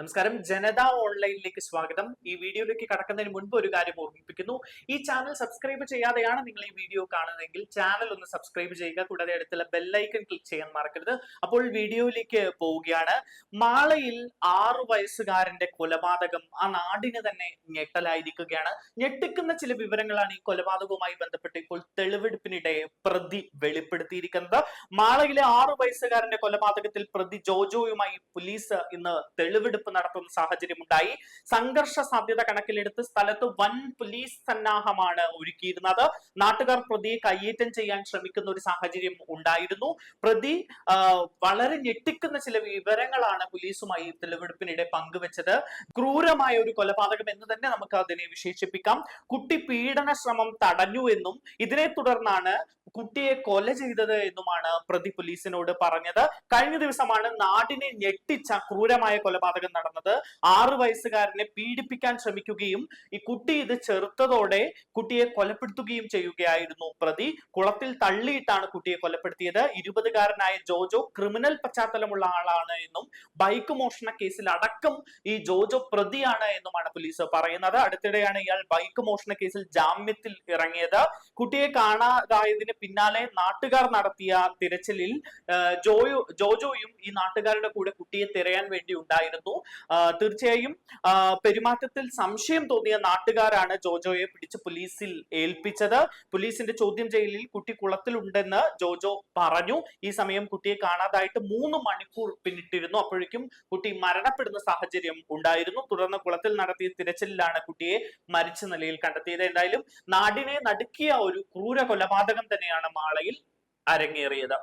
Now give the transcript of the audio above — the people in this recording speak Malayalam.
നമസ്കാരം. ജനത ഓൺലൈനിലേക്ക് സ്വാഗതം. ഈ വീഡിയോയിലേക്ക് കടക്കുന്നതിന് മുൻപ് ഒരു കാര്യം ഓർമ്മിപ്പിക്കുന്നു. ഈ ചാനൽ സബ്സ്ക്രൈബ് ചെയ്യാതെയാണ് നിങ്ങൾ ഈ വീഡിയോ കാണുന്നതെങ്കിൽ ചാനൽ ഒന്ന് സബ്സ്ക്രൈബ് ചെയ്യുക. കൂടാതെ അടുത്തുള്ള ബെല്ലൈക്കൺ ക്ലിക്ക് ചെയ്യാൻ മറക്കരുത്. അപ്പോൾ വീഡിയോയിലേക്ക് പോവുകയാണ്. മാളയിൽ ആറു വയസ്സുകാരന്റെ കൊലപാതകം ആ നാടിന് തന്നെ ഞെട്ടലായിരിക്കുകയാണ്. ഞെട്ടിക്കുന്ന ചില വിവരങ്ങളാണ് ഈ കൊലപാതകവുമായി ബന്ധപ്പെട്ട് ഇപ്പോൾ തെളിവെടുപ്പിനിടെ പ്രതി വെളിപ്പെടുത്തിയിരിക്കുന്നത്. മാളയിലെ ആറു വയസ്സുകാരന്റെ കൊലപാതകത്തിൽ പ്രതി ജോജോയുമായി പോലീസ് ഇന്ന് തെളിവെടുപ്പ് നടത്തുന്ന സാഹചര്യമുണ്ടായി. സംഘർഷ സാധ്യത കണക്കിലെടുത്ത് സ്ഥലത്ത് വൻ പോലീസ് സന്നാഹമാണ് ഒരുക്കിയിരുന്നത്. നാട്ടുകാർ പ്രതിയെ കയ്യേറ്റം ചെയ്യാൻ ശ്രമിക്കുന്ന ഒരു സാഹചര്യം ഉണ്ടായിരുന്നു. പ്രതി വളരെ ഞെട്ടിക്കുന്ന ചില വിവരങ്ങളാണ് പോലീസുമായി തെളിവെടുപ്പിനിടെ പങ്കുവച്ചത്. ക്രൂരമായ ഒരു കൊലപാതകം എന്ന് തന്നെ നമുക്ക് അതിനെ വിശേഷിപ്പിക്കാം. കുട്ടി പീഡന ശ്രമം തടഞ്ഞു എന്നും ഇതിനെ തുടർന്നാണ് കുട്ടിയെ കൊല ചെയ്തത് എന്നുമാണ് പ്രതി പോലീസിനോട് പറഞ്ഞത്. കഴിഞ്ഞ ദിവസമാണ് നാടിനെ ഞെട്ടിച്ച ക്രൂരമായ കൊലപാതകം നടന്നത്. ആറ് വയസ്സുകാരനെ പീഡിപ്പിക്കാൻ ശ്രമിക്കുകയും ഈ കുട്ടി ഇത് ചെറുത്തതോടെ കുട്ടിയെ കൊലപ്പെടുത്തുകയും ചെയ്യുകയായിരുന്നു. പ്രതി കുളത്തിൽ തള്ളിയിട്ടാണ് കുട്ടിയെ കൊലപ്പെടുത്തിയത്. ഇരുപതുകാരനായ ജോജോ ക്രിമിനൽ പശ്ചാത്തലമുള്ള ആളാണ് എന്നും ബൈക്ക് മോഷണ കേസിൽ അടക്കം ഈ ജോജോ പ്രതിയാണ് എന്നുമാണ് പോലീസ് പറയുന്നത്. അടുത്തിടെയാണ് ഇയാൾ ബൈക്ക് മോഷണ കേസിൽ ജാമ്യത്തിൽ ഇറങ്ങിയത്. കുട്ടിയെ കാണാതായതിന് പിന്നാലെ നാട്ടുകാർ നടത്തിയ തിരച്ചിലിൽ ജോയോ ജോജോയും ഈ നാട്ടുകാരുടെ കൂടെ കുട്ടിയെ തിരയാൻ വേണ്ടി ഉണ്ടായിരുന്നു. തീർച്ചയായും പെരുമാറ്റത്തിൽ സംശയം തോന്നിയ നാട്ടുകാരാണ് ജോജോയെ പിടിച്ച് പോലീസിൽ ഏൽപ്പിച്ചത്. പോലീസിന്റെ ചോദ്യം ചെയ്യലിൽ കുട്ടി കുളത്തിലുണ്ടെന്ന് ജോജോ പറഞ്ഞു. ഈ സമയം കുട്ടിയെ കാണാതായിട്ട് മൂന്ന് മണിക്കൂർ പിന്നിട്ടിരുന്നു. അപ്പോഴേക്കും കുട്ടി മരണപ്പെടുന്ന സാഹചര്യം ഉണ്ടായിരുന്നു. തുടർന്ന് കുളത്തിൽ നടത്തിയ തിരച്ചിലിലാണ് കുട്ടിയെ മരിച്ച നിലയിൽ കണ്ടെത്തിയത്. എന്തായാലും നാടിനെ നടുക്കിയ ഒരു ക്രൂര കൊലപാതകം തന്നെയാണ് മാളയിൽ അരങ്ങേറിയത്.